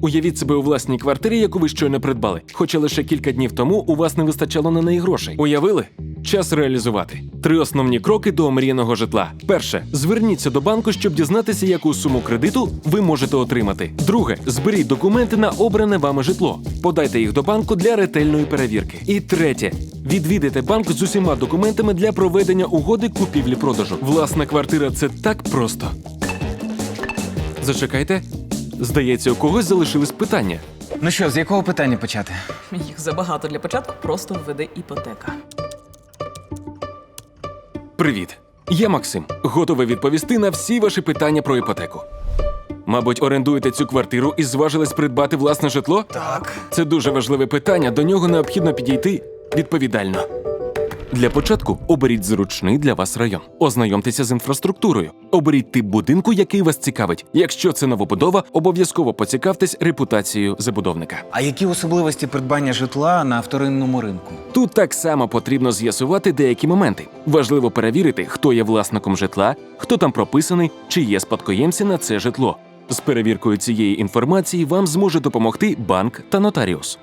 Уявіть себе у власній квартирі, яку ви щойно придбали. Хоча лише кілька днів тому у вас не вистачало на неї грошей. Уявили? Час реалізувати. Три основні кроки до омріяного житла. Перше, зверніться до банку, щоб дізнатися, яку суму кредиту ви можете отримати. Друге, зберіть документи на обране вами житло. Подайте їх до банку для ретельної перевірки. І третє, відвідайте банк з усіма документами для проведення угоди купівлі-продажу. Власна квартира це так просто. Зачекайте. Здається, у когось залишились питання. Ну що, з якого питання почати? Їх забагато для початку, просто введи іпотека. Привіт, я Максим. Готовий відповісти на всі ваші питання про іпотеку. Мабуть, орендуєте цю квартиру і зважились придбати власне житло? Так. Це дуже важливе питання. До нього необхідно підійти відповідально. Для початку оберіть зручний для вас район. Ознайомтеся з інфраструктурою. Оберіть тип будинку, який вас цікавить. Якщо це новобудова, обов'язково поцікавтесь репутацією забудовника. А які особливості придбання житла на вторинному ринку? Тут так само потрібно з'ясувати деякі моменти. Важливо перевірити, хто є власником житла, хто там прописаний, чи є спадкоємці на це житло. З перевіркою цієї інформації вам зможе допомогти банк та нотаріус.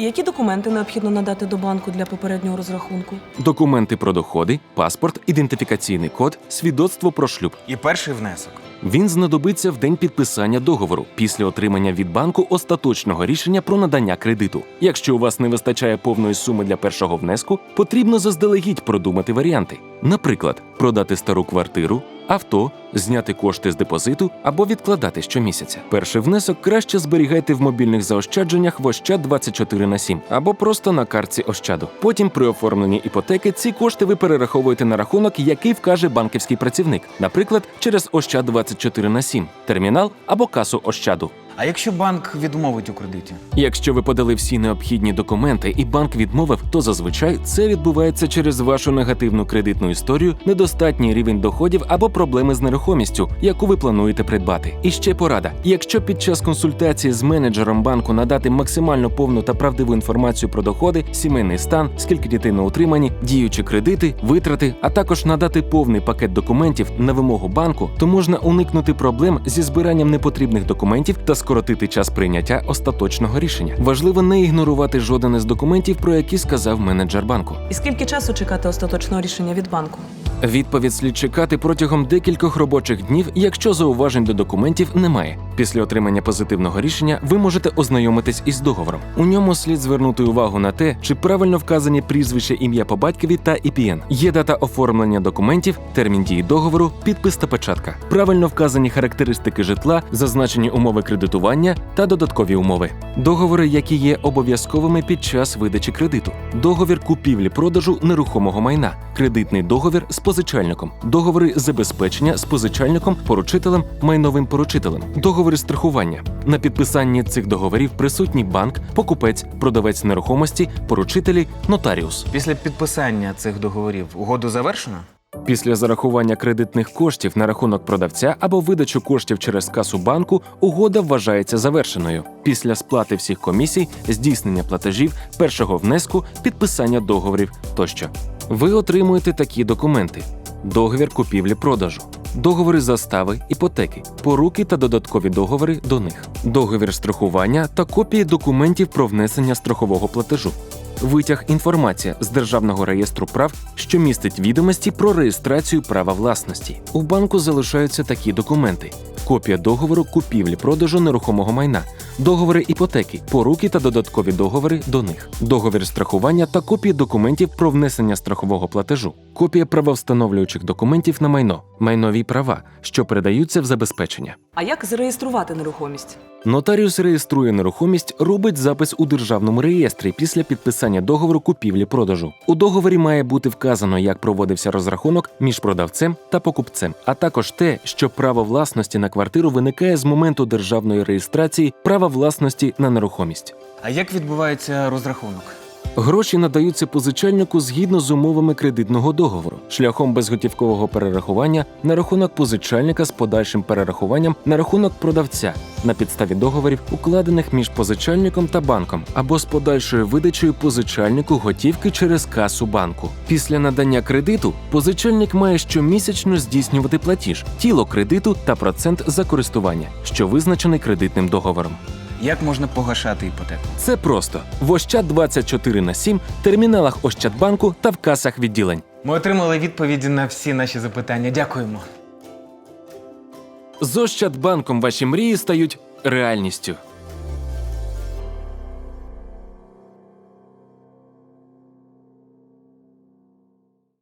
Які документи необхідно надати до банку для попереднього розрахунку? Документи про доходи, паспорт, ідентифікаційний код, свідоцтво про шлюб. І перший внесок. Він знадобиться в день підписання договору після отримання від банку остаточного рішення про надання кредиту. Якщо у вас не вистачає повної суми для першого внеску, потрібно заздалегідь продумати варіанти. Наприклад, продати стару квартиру, авто, зняти кошти з депозиту або відкладати щомісяця. Перший внесок краще зберігайте в мобільних заощадженнях в Ощад 24 на 7 або просто на картці Ощаду. Потім при оформленні іпотеки ці кошти ви перераховуєте на рахунок, який вкаже банківський працівник, наприклад, через Ощад 24 на 7, термінал або касу Ощаду. А якщо банк відмовить у кредиті? Якщо ви подали всі необхідні документи і банк відмовив, то зазвичай це відбувається через вашу негативну кредитну історію, недостатній рівень доходів або проблеми з нерухомістю, яку ви плануєте придбати. І ще порада: якщо під час консультації з менеджером банку надати максимально повну та правдиву інформацію про доходи, сімейний стан, скільки дітей на утриманні, діючі кредити, витрати, а також надати повний пакет документів на вимогу банку, то можна уникнути проблем зі збиранням непотрібних документів та скоротити час прийняття остаточного рішення. Важливо не ігнорувати жоден із документів, про які сказав менеджер банку. І скільки часу чекати остаточного рішення від банку? Відповідь слід чекати протягом декількох робочих днів, якщо зауважень до документів немає. Після отримання позитивного рішення ви можете ознайомитись із договором. У ньому слід звернути увагу на те, чи правильно вказані прізвище, ім'я по батькові та ІПН. Є дата оформлення документів, термін дії договору, підпис та печатка. Правильно вказані характеристики житла, зазначені умови кредитування та додаткові умови. Договори, які є обов'язковими під час видачі кредиту. Договір купівлі-продажу нерухомого майна, кредитний договір з позичальником, договори забезпечення з позичальником, поручителем, майновим поручителем, договори страхування. На підписанні цих договорів присутній банк, покупець, продавець нерухомості, поручителі, нотаріус. Після підписання цих договорів угоду завершено? Після зарахування кредитних коштів на рахунок продавця або видачу коштів через касу банку угода вважається завершеною. Після сплати всіх комісій, здійснення платежів, першого внеску, підписання договорів тощо. Ви отримуєте такі документи: договір купівлі-продажу, договори застави, іпотеки, поруки та додаткові договори до них, договір страхування та копії документів про внесення страхового платежу. Витяг інформація з державного реєстру прав, що містить відомості про реєстрацію права власності. У банку залишаються такі документи: копія договору купівлі-продажу нерухомого майна, договори іпотеки, поруки та додаткові договори до них, договір страхування та копії документів про внесення страхового платежу, копія правовстановлюючих документів на майно, майнові права, що передаються в забезпечення. А як зареєструвати нерухомість? Нотаріус реєструє нерухомість, робить запис у державному реєстрі після підписання договору купівлі-продажу. У договорі має бути вказано, як проводився розрахунок між продавцем та покупцем, а також те, що право власності на квартиру виникає з моменту державної реєстрації права власності на нерухомість. А як відбувається розрахунок? Гроші надаються позичальнику згідно з умовами кредитного договору, шляхом безготівкового перерахування на рахунок позичальника з подальшим перерахуванням на рахунок продавця на підставі договорів, укладених між позичальником та банком, або з подальшою видачею позичальнику готівки через касу банку. Після надання кредиту позичальник має щомісячно здійснювати платіж, тіло кредиту та процент за користування, що визначений кредитним договором. Як можна погашати іпотеку? Це просто в Ощад 24 на 7, терміналах Ощадбанку та в касах відділень. Ми отримали відповіді на всі наші запитання. Дякуємо. З Ощадбанком ваші мрії стають реальністю.